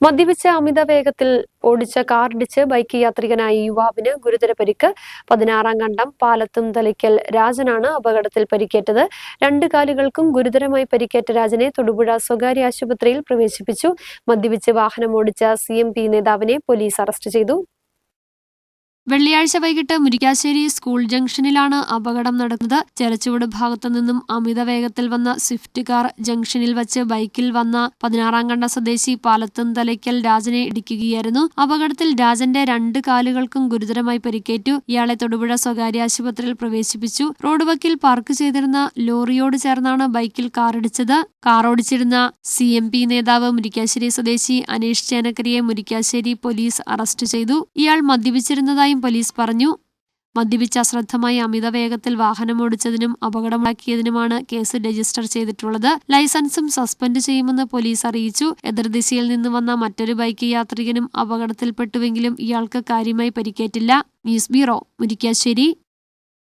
മദ്യപിച്ച അമിത വേഗത്തിൽ ഓടിച്ച കാറിടിച്ച് ബൈക്ക് യാത്രികനായ യുവാവിന് ഗുരുതര പരിക്ക്. പതിനാറാം കണ്ടം പാലത്തും തലയ്ക്കൽ രാജനാണ് അപകടത്തിൽ പരിക്കേറ്റത്. രണ്ട് കാലുകൾക്കും ഗുരുതരമായി പരിക്കേറ്റ രാജനെ തൊടുപുഴ സ്വകാര്യ ആശുപത്രിയിൽ പ്രവേശിപ്പിച്ചു. മദ്യപിച്ച് വാഹനം ഓടിച്ച സി നേതാവിനെ പോലീസ് അറസ്റ്റ് ചെയ്തു. വെള്ളിയാഴ്ച വൈകിട്ട് മുരിക്കാശ്ശേരി സ്കൂൾ ജംഗ്ഷനിലാണ് അപകടം നടക്കുന്നത് ചെറച്ചുവട് ഭാഗത്തു നിന്നും അമിത വേഗത്തിൽ വന്ന സ്വിഫ്റ്റ് കാർ ജംഗ്ഷനിൽ വച്ച് ബൈക്കിൽ വന്ന പതിനാറാം കണ്ട സ്വദേശി പാലത്തും തലയ്ക്കൽ രാജനെ ഇടിക്കുകയായിരുന്നു. അപകടത്തിൽ രാജന്റെ രണ്ട് കാലുകൾക്കും ഗുരുതരമായി പരിക്കേറ്റു. ഇയാളെ തൊടുപുഴ സ്വകാര്യ ആശുപത്രിയിൽ പ്രവേശിപ്പിച്ചു. റോഡ് വക്കിൽ പാർക്ക് ചെയ്തിരുന്ന ലോറിയോട് ചേർന്നാണ് ബൈക്കിൽ കാറിടിച്ചത്. കാർ ഓടിച്ചിരുന്ന സി എം പി നേതാവ് മുരിക്കാശ്ശേരി സ്വദേശി അനീഷ് ചേനക്കരിയെ മുരിക്കാശ്ശേരി പോലീസ് അറസ്റ്റ് ചെയ്തു. ഇയാൾ മദ്യപിച്ചിരുന്നതായും പോലീസ് പറഞ്ഞു. മദ്യപിച്ച അശ്രദ്ധമായി അമിത വേഗത്തിൽ വാഹനമോടിച്ചതിനും അപകടമുണ്ടാക്കിയതിനുമാണ് കേസ് രജിസ്റ്റർ ചെയ്തിട്ടുള്ളത്. ലൈസൻസും സസ്പെൻഡ് ചെയ്യുമെന്ന് പോലീസ് അറിയിച്ചു. എതിർദിശയിൽ നിന്ന് വന്ന മറ്റൊരു ബൈക്ക് യാത്രികനും അപകടത്തിൽപ്പെട്ടുവെങ്കിലും ഇയാൾക്ക് കാര്യമായി പരിക്കേറ്റില്ല. News bureau Murickassery.